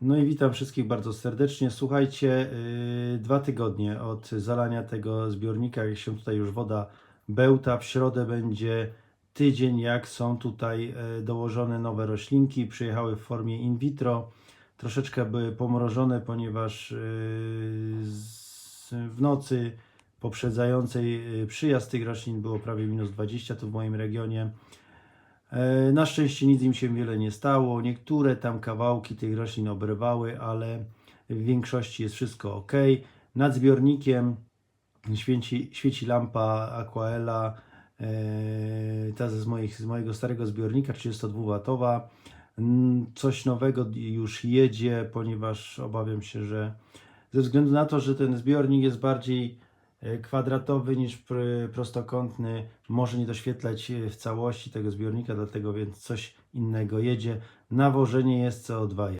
No i witam wszystkich bardzo serdecznie. Słuchajcie, yy, dwa tygodnie od zalania tego zbiornika, jak się tutaj już woda bełta, w środę będzie tydzień, jak są tutaj e, dołożone nowe roślinki. Przyjechały w formie in vitro. Troszeczkę były pomrożone, ponieważ yy, z- w nocy poprzedzającej yy, przyjazd tych roślin było prawie minus 20 tu w moim regionie. E, Na szczęście nic im się wiele nie stało. Niektóre tam kawałki tych roślin obrywały, ale w większości jest wszystko ok. Nad zbiornikiem świeci, świeci lampa Aquaela, e, ta z, moich, z mojego starego zbiornika, 32W. Mm, Coś nowego już jedzie, ponieważ obawiam się, że ze względu na to, że ten zbiornik jest bardziej kwadratowy niż pr- prostokątny, może nie doświetlać e, w całości tego zbiornika, dlatego więc coś innego jedzie. Nawożenie jest, CO2 jest.